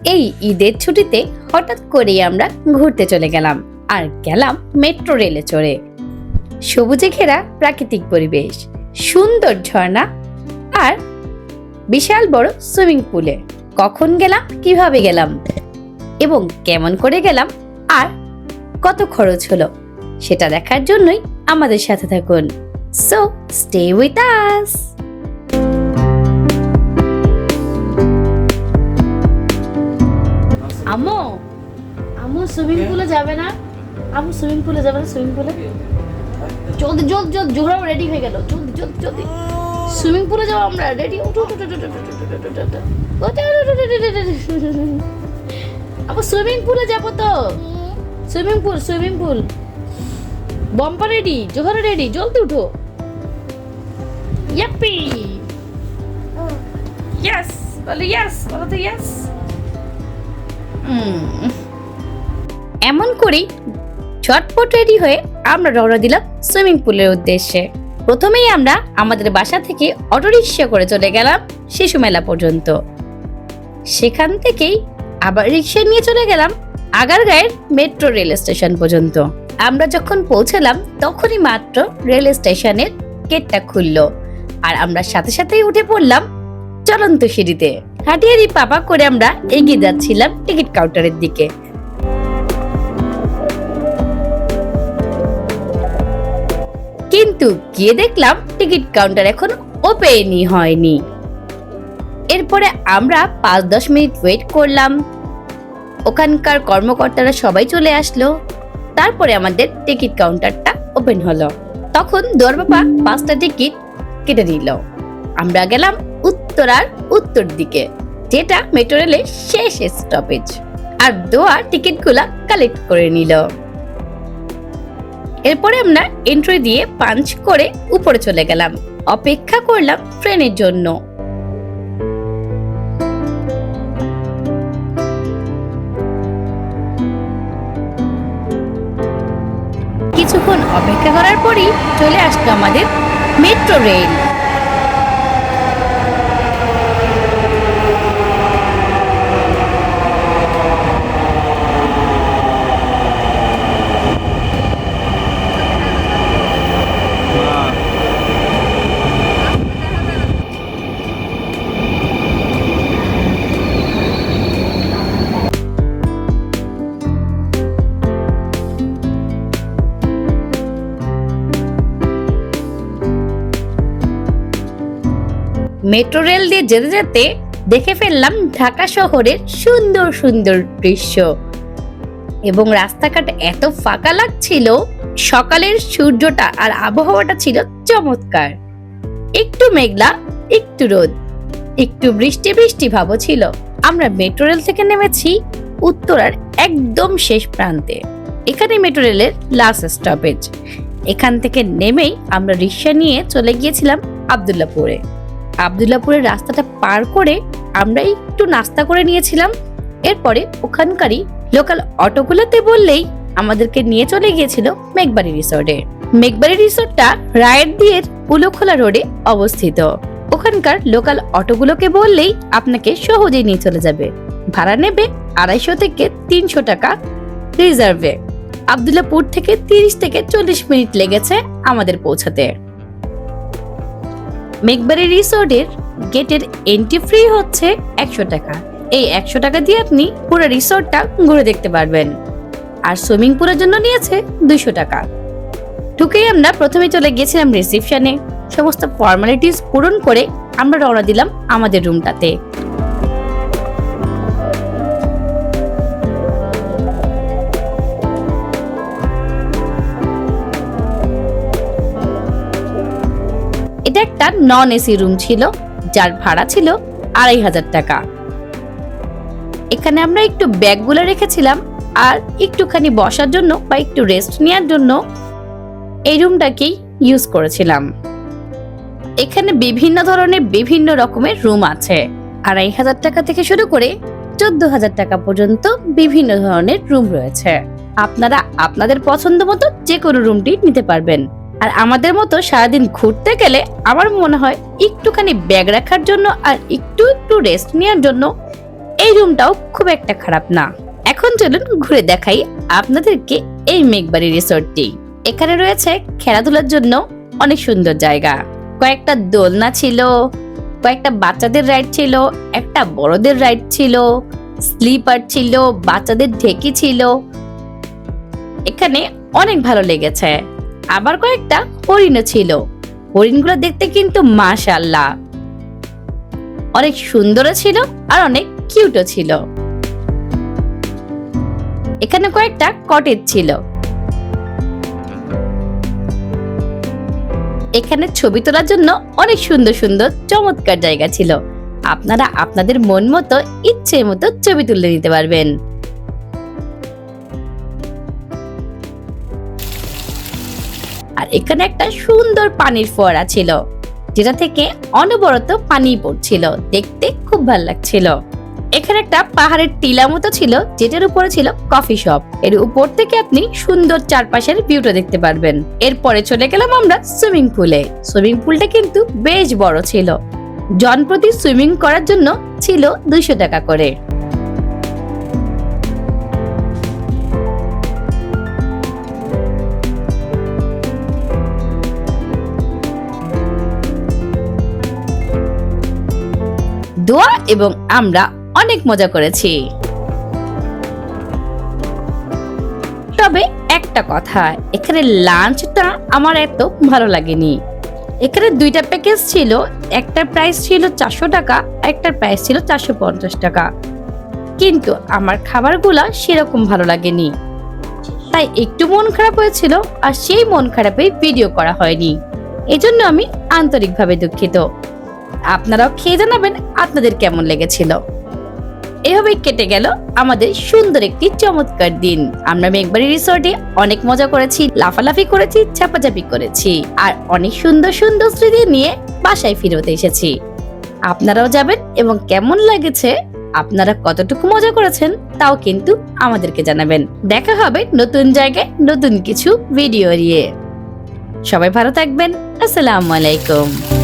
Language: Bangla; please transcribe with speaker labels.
Speaker 1: এই ঈদের ছুটিতে হঠাৎ করেই আমরা ঘুরতে চলে গেলাম আর গেলাম মেট্রো রেলে চড়ে। সবুজে ঘেরা প্রাকৃতিক পরিবেশ, সুন্দর ঝর্ণা আর বিশাল বড় সুইমিং পুলে। কখন গেলাম, কীভাবে গেলাম এবং কেমন করে গেলাম আর কত খরচ হলো সেটা দেখার জন্যই আমাদের সাথে থাকুন। So stay with us swimming পুলে যাবে না আবু সুইমিং পুলে যাবে না সুইমিং পুলে জলদি জলদি জলদি জোহরাও রেডি হয়ে গেল জলদি জলদি জলদি সুইমিং পুলে যাব আমরা রেডি উঠো উঠো আপু সুইমিং পুলে যাব তো swimming pool swimming pool bumper ready Zohra ready জলদি উঠো ইয়াপি ইয়াস বলো ইয়াস বলো তো ইয়াস হুম এমন করেই ঝটপট রেডি হয়ে আমরা রওনা দিলাম সুইমিং পুলের উদ্দেশ্যে। প্রথমেই আমরা আমাদের বাসা থেকে অটোরিকশা করে চলে গেলাম শিশু মেলা পর্যন্ত। সেখান থেকেই আবার রিক্সা নিয়ে চলে গেলাম আগারগাঁয়ের মেট্রো রেল স্টেশন পর্যন্ত। আমরা যখন পৌঁছালাম, তখনই মাত্র রেল স্টেশনের গেটটা খুললো আর আমরা সাথে সাথেই উঠে পড়লাম চলন্ত সিঁড়িতে। হাঁটিয়ারি পাপা করে আমরা এগিয়ে যাচ্ছিলাম টিকিট কাউন্টারের দিকে। কিন্তু গিয়ে দেখলাম টিকিট কাউন্টার এখন ওপেনই হয়নি। এরপরে আমরা পাঁচ দশ মিনিট ওয়েট করলাম। ওখানকার কর্মকর্তারা সবাই চলে আসলো। তারপরে আমাদের টিকিট কাউন্টারটা ওপেন হলো। তখন দোরবাবা পাঁচটা টিকিট কেটে নিল আমরা গেলাম উত্তরার উত্তর দিকে, যেটা মেট্রো রেলের শেষ স্টপেজ আর দোয়া টিকিটগুলা কালেক্ট করে নিল। এরপরে আমরা এন্ট্রি দিয়ে পাঞ্চ করে উপরে চলে গেলাম। অপেক্ষা করলাম ট্রেনের জন্য। কিছুক্ষণ অপেক্ষা করার পরই চলে আসলো আমাদের মেট্রো রেল মেট্রো রেল দিয়ে যেতে যেতে দেখে ফেললাম ঢাকা শহরের সুন্দর সুন্দর দৃশ্য। এবং রাস্তাঘাট এত ফাঁকা লাগছিল, সকালের সূর্যটা আর আবহাওয়াটা ছিল চমৎকার। একটু মেঘলা, একটু রোদ, একটু বৃষ্টি বৃষ্টি ভাবও ছিল। আমরা মেট্রো রেল থেকে নেমেছি উত্তরার একদম শেষ প্রান্তে। এখানে মেট্রো রেলের লাস্ট স্টপেজ এখান থেকে নেমেই আমরা রিক্সা নিয়ে চলে গিয়েছিলাম আবদুল্লাপুরে। আবদুল্লাপুরের রাস্তাটা পার করে আমরা একটু নাস্তা করে নিয়েছিলাম। এরপরে ওখানকারই লোকাল অটোগুলোতে বললেই আমাদেরকে নিয়ে চলে গিয়েছিল মেঘবাড়ি রিসোর্টে। মেঘবাড়ি রিসোর্টটা রায়ের দিয়ের উলোখোলা রোডে অবস্থিত। ওখানকার লোকাল অটোগুলোকে বললেই আপনাকে সহজেই নিয়ে চলে যাবে। ভাড়া নেবে আড়াইশো থেকে তিনশো টাকা রিজার্ভে। আবদুল্লাপুর থেকে তিরিশ থেকে চল্লিশ মিনিট লেগেছে আমাদের পৌঁছাতে। মেঘবাড়ি রিসোর্টের গেটের এন্ট্রি ফ্রি হচ্ছে একশো টাকা। এই একশো টাকা দিয়ে আপনি পুরো রিসোর্টটা ঘুরে দেখতে পারবেন। আর সুইমিং পুলের জন্য নিয়েছে দুইশো টাকা। ঢুকেই আমরা প্রথমে চলে গিয়েছিলাম রিসিপশনে সমস্ত ফর্মালিটিস পূরণ করে আমরা রওনা দিলাম আমাদের রুমটাতে এটা একটা নন এসি রুম ছিল, যার ভাড়া ছিল আড়াই হাজার টাকা। এখানে আমরা একটু ব্যাগগুলো রেখেছিলাম আর একটুখানি বসার জন্য বা একটু রেস্ট নেওয়ার জন্য এই রুমটাকেই ইউজ করেছিলাম। এখানে বিভিন্ন ধরনের বিভিন্ন রকমের রুম আছে। আড়াই হাজার টাকা থেকে শুরু করে চোদ্দ হাজার টাকা পর্যন্ত বিভিন্ন ধরনের রুম রয়েছে। আপনারা আপনাদের পছন্দ মতো যে কোনো রুমটি নিতে পারবেন। আর আমাদের মতো সারাদিন ঘুরতে গেলে আমার মনে হয় একটুখানি ব্যাগ রাখার জন্য আর একটু একটু রেস্ট নেওয়ার জন্য এই রুমটাও খুব একটা খারাপ না। এখন চলুন ঘুরে দেখাই আপনাদেরকে এই মেঘবাড়ি রিসোর্টটি এখানে রয়েছে খেলাধুলার জন্য অনেক সুন্দর জায়গা। কয়েকটা দোলনা ছিল, কয়েকটা বাচ্চাদের রাইড ছিল, একটা বড়দের রাইড ছিল স্লিপার ছিল, বাচ্চাদের ঢেকি ছিল। এখানে অনেক ভালো লেগেছে। আবার কয়েকটা হরিণও ছিল। হরিণগুলো দেখতে কিন্তু মাশাল্লাহ অনেক সুন্দরও ছিল আর অনেক কিউটও ছিল। এখানে কয়েকটা কটেজ ছিল। এখানে ছবি তোলার জন্য অনেক সুন্দর সুন্দর চমৎকার জায়গা ছিল। আপনারা আপনাদের মন মতো ইচ্ছে মতো ছবি তুলে নিতে পারবেন। আর এখানে একটা সুন্দর পানির ফোয়ারা ছিল, যেটা থেকে অনবরত পানি পড়ছিল। দেখতে খুব ভালো লাগছিল। এখানে একটা পাহাড়ের টিলা মতো ছিল, যেটার উপরে ছিল কফি শপ। এর উপর থেকে আপনি সুন্দর চারপাশের ভিউটা দেখতে পারবেন। এরপরে চলে গেলাম আমরা সুইমিং পুলে। সুইমিং পুলটা কিন্তু বেশ বড় ছিল। জনপ্রতি সুইমিং করার জন্য ছিল দুইশো টাকা করে। দোয়া এবং আমরা অনেক মজা করেছি। তবে একটা কথা, এখানে লাঞ্চটা আমার এত ভালো লাগেনি। এখানে দুইটা প্যাকেজ ছিল, একটার প্রাইস ছিল চারশো টাকা, একটার প্রাইস ছিল চারশো পঞ্চাশ টাকা। কিন্তু আমার খাবারগুলা সেরকম ভালো লাগেনি। তাই একটু মন খারাপ হয়েছিল, আর সেই মন খারাপে ভিডিও করা হয়নি। এজন্য আমি আন্তরিকভাবে দুঃখিত। আপনারাও খেয়ে জানাবেন আপনাদের কেমন লেগেছিল। এভাবেই কেটে গেল আমাদের সুন্দর একটি চমৎকার দিন। আমরা মেঘবাড়ি রিসোর্টে অনেক মজা করেছি, লাফালাফি করেছি চাপাচাপি করেছি আর অনেক সুন্দর সুন্দর স্মৃতি নিয়ে বাসায় ফিরত এসেছি। আপনারাও যাবেন এবং কেমন লেগেছে, আপনারা কতটুকু মজা করেছেন তাও কিন্তু আমাদেরকে জানাবেন। দেখা হবে নতুন জায়গায় নতুন কিছু ভিডিও নিয়ে। সবাই ভালো থাকবেন। আসসালামু আলাইকুম।